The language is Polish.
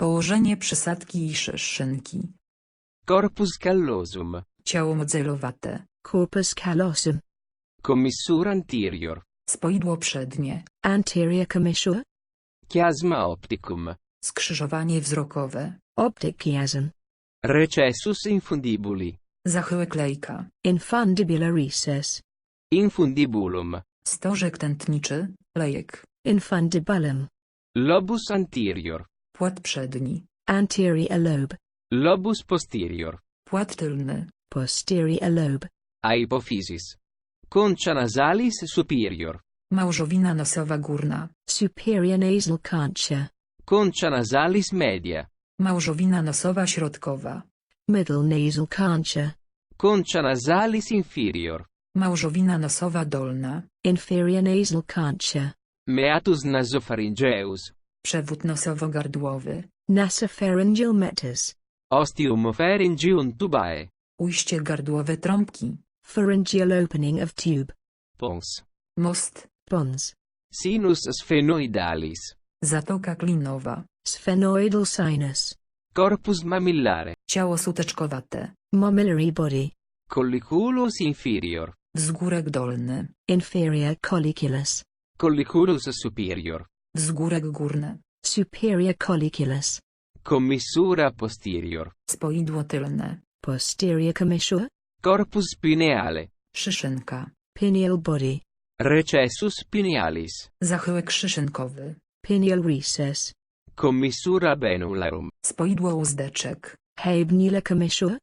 Położenie przysadki i szyszynki. Corpus callosum. Ciało modelowate. Corpus callosum. Commissura anterior. Spoidło przednie. Anterior commissure. Chiasma opticum. Skrzyżowanie wzrokowe. Optic chiasm. Recessus infundibuli. Zachyłek lejka. Infundibular recess. Infundibulum. Stożek tętniczy. Lejek. Infundibulum. Lobus anterior. Płat przedni. Anterior lobe. Lobus posterior. Płat tylny. Posterior lobe. Hypophysis. Concha nasalis superior. Małżowina nosowa górna. Superior nasal concha. Concha nasalis media. Małżowina nosowa środkowa. Middle nasal concha. Concha nasalis inferior. Małżowina nosowa dolna. Inferior nasal concha. Meatus nasopharyngeus. Przewód nosowo-gardłowy. Nasopharyngeal metas. Ostium pharyngeum tubae. Ujście gardłowe trąbki. Pharyngeal opening of tube. Pons. Most. Pons. Sinus sphenoidalis. Zatoka klinowa. Sphenoidal sinus. Corpus mamillare. Ciało suteczkowate. Mammillary body. Colliculus inferior. Wzgórek dolny. Inferior colliculus. Colliculus superior. Wzgórek górny. Superior colliculus. Commissura posterior. Spoidło tylne. Posterior commissure. Corpus pineale. Szyszynka. Pineal body. Recessus pinealis. Zachyłek szyszynkowy. Pineal recess. Commissura venularum. Spoidło uzdeczek. Habenula commissure.